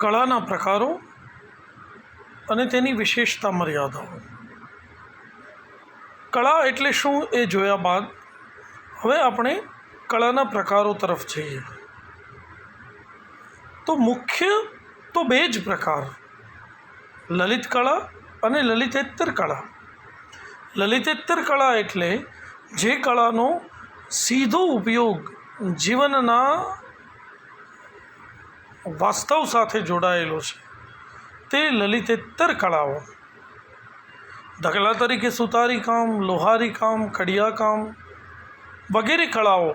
કળાના પ્રકારો અને તેની વિશેષતા મર્યાદાઓ. કળા એટલે શું એ જોયા બાદ હવે આપણે કળાના પ્રકારો તરફ જઈએ. તો મુખ્ય તો બે જ પ્રકાર, લલિત કળા અને લલિતેતર કળા. લલિતેતર કળા એટલે જે કળાનો સીધો ઉપયોગ જીવનના વાસ્તવ સાથે જોડાયેલો છે. તે લલિતેતર કળાઓ. દાખલા તરીકે સુતારી કામ, લોહારી કામ, કડિયા કામ વગેરે કળાઓ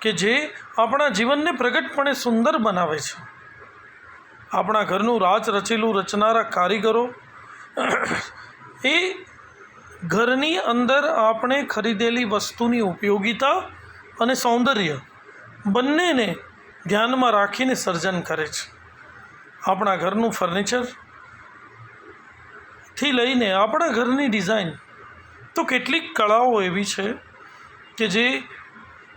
કે જે આપણા જીવનને પ્રગટપણે સુંદર બનાવે છે. આપણા ઘરનું રાજ રચેલું રચનારા કારીગરો એ ઘરની અંદર આપણે ખરીદેલી વસ્તુની ઉપયોગિતા અને સૌંદર્ય બંનેને ધ્યાનમાં રાખીને સર્જન કરે છે. આપણા ઘરનું ફર્નિચરથી લઈને આપણા ઘરની ડિઝાઇન તો કેટલીક કળાઓ એવી છે કે જે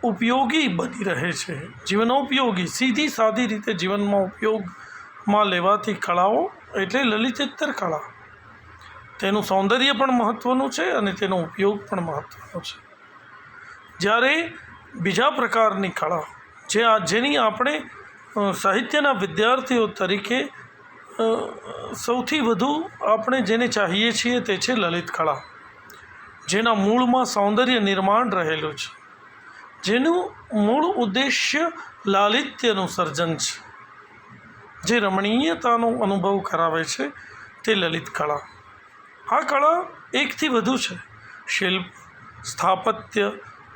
ઉપયોગી બની રહે છે. જીવનોપયોગી, સીધી સાદી રીતે જીવનમાં ઉપયોગમાં લેવાતી કળાઓ એટલે લલિતેતર કળા. તેનું સૌંદર્ય પણ મહત્ત્વનું છે અને તેનો ઉપયોગ પણ મહત્ત્વનો છે. જ્યારે બીજા પ્રકારની કળા જે જેની આપણે સાહિત્યના વિદ્યાર્થીઓ તરીકે સૌથી વધુ આપણે જેને ચાહીએ છીએ તે છે લલિત કળા, જેના મૂળમાં સૌંદર્ય નિર્માણ રહેલું છે. જેનું મૂળ ઉદ્દેશ્ય લાલિત્યનું સર્જન છે. જે રમણીયતાનો અનુભવ કરાવે છે તે લલિત કળા. આ કળા એકથી વધુ છે. શિલ્પ, સ્થાપત્ય,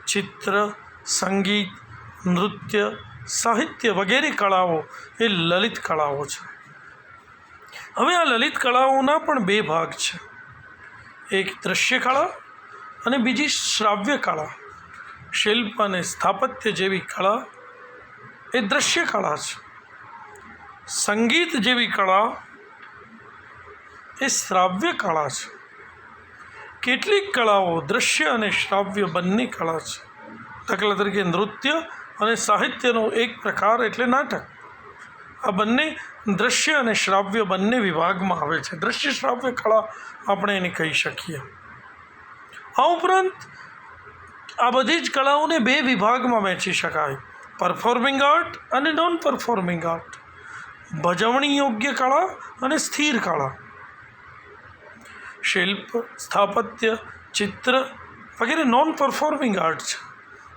ચિત્ર, સંગીત નૃત્ય, સાહિત્ય વગેરે કળાઓ એ લલિત કળાઓ છે. હવે આ લલિત કળાઓના પણ બે ભાગ છે. એક દ્રશ્ય કળા અને બીજી શ્રાવ્ય કળા શિલ્પ અને સ્થાપત્ય જેવી કળા એ દ્રશ્ય કળા છે. સંગીત જેવી કળા એ શ્રાવ્ય કળા છે. કેટલીક કળાઓ દ્રશ્ય અને શ્રાવ્ય બંને કળા છે. દાખલા તરીકે નૃત્ય અને સાહિત્યનો એક પ્રકાર એટલે નાટક. આ બંને દ્રશ્ય અને શ્રાવ્ય બંને વિભાગમાં આવે છે. દ્રશ્ય, શ્રાવ્ય, કળા આપણે એને કહી શકીએ. આ ઉપરાંત આ બધી જ કળાઓને બે વિભાગમાં વહેંચી શકાય. પરફોર્મિંગ આર્ટ અને નોન પરફોર્મિંગ આર્ટ. ભજવણી યોગ્ય કળા અને સ્થિર કળા. શિલ્પ, સ્થાપત્ય, ચિત્ર વગેરે નોન પરફોર્મિંગ આર્ટ છે.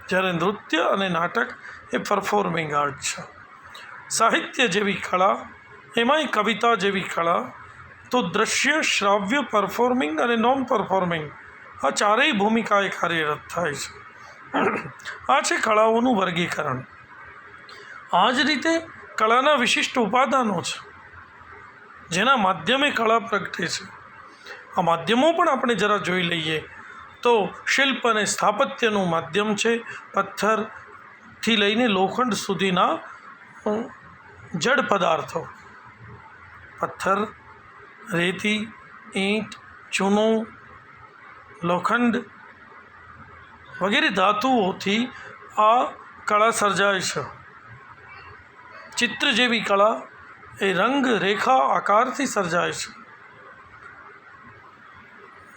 જ્યારે નૃત્ય અને નાટક એ પરફોર્મિંગ આર્ટ છે. સાહિત્ય જેવી કળા, એમાંય કવિતા જેવી કળા, તો દ્રશ્ય, શ્રાવ્ય પરફોર્મિંગ અને નોન પરફોર્મિંગ આ ચારેય ભૂમિકાએ કાર્યરત થાય છે. આ છે કળાઓનું વર્ગીકરણ. આ જ રીતે કળાના વિશિષ્ટ ઉપાદાનો છે. જેના માધ્યમે કળા પ્રગટે છે. આ માધ્યમો પણ આપણે જરા જોઈ લઈએ. તો શિલ્પ અને સ્થાપત્યનું માધ્યમ છે પથ્થરથી લઈને લોખંડ સુધીના જડ પદાર્થો. પથ્થર, રેતી, ઈંટ, ચૂનો, લોખંડ વગેરે ધાતુઓથી આ કળા સર્જાય છે. ચિત્ર જેવી કળા એ રંગ રેખા આકારથી સર્જાય છે.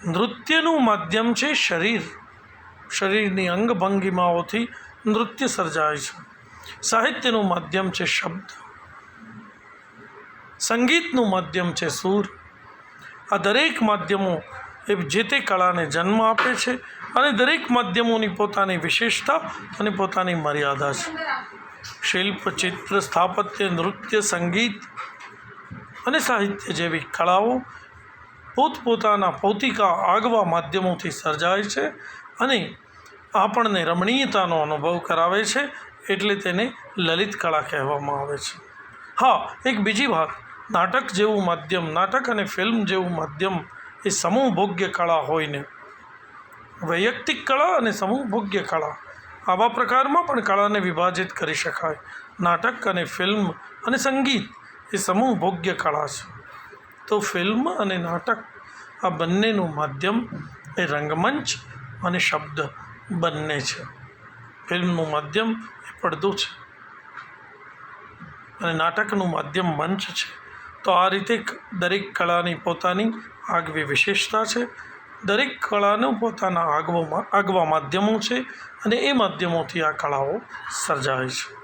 નૃત્યનું માધ્યમ છે શરીર. શરીરની અંગભંગીમાઓથી નૃત્ય સર્જાય છે. સાહિત્યનું માધ્યમ છે શબ્દ. સંગીતનું માધ્યમ છે સૂર. આ દરેક માધ્યમો એ જે તે કળાને જન્મ આપે છે અને દરેક માધ્યમોની પોતાની વિશેષતા અને પોતાની મર્યાદા છે. શિલ્પ, ચિત્ર, સ્થાપત્ય, નૃત્ય, સંગીત અને સાહિત્ય જેવી કળાઓ પોતપોતાના ભૌતિકા આગવા માધ્યમોથી સર્જાય છે અને આપણને રમણીયતાનો અનુભવ કરાવે છે એટલે તેને લલિત કળા કહેવામાં આવે છે. હા, એક બીજી વાત. નાટક જેવું માધ્યમ, નાટક અને ફિલ્મ જેવું માધ્યમ એ સમૂહ ભોગ્ય કળા હોય ને વૈયક્તિક કળા અને સમૂહ ભોગ્ય કળા. આવા પ્રકારમાં પણ કળાને વિભાજિત કરી શકાય. નાટક અને ફિલ્મ અને સંગીત એ સમૂહ ભોગ્ય કળા છે. તો ફિલ્મ અને નાટક આ બંનેનું માધ્યમ એ રંગમંચ અને શબ્દ બંને છે. ફિલ્મનું માધ્યમ એ પડદો છે અને નાટકનું માધ્યમ મંચ છે. તો આ રીતે દરેક કળાની પોતાની આગવી વિશેષતા છે. દરેક કળાનું પોતાના આગવામાં આગવા માધ્યમો છે અને એ માધ્યમોથી આ કળાઓ સર્જાય છે.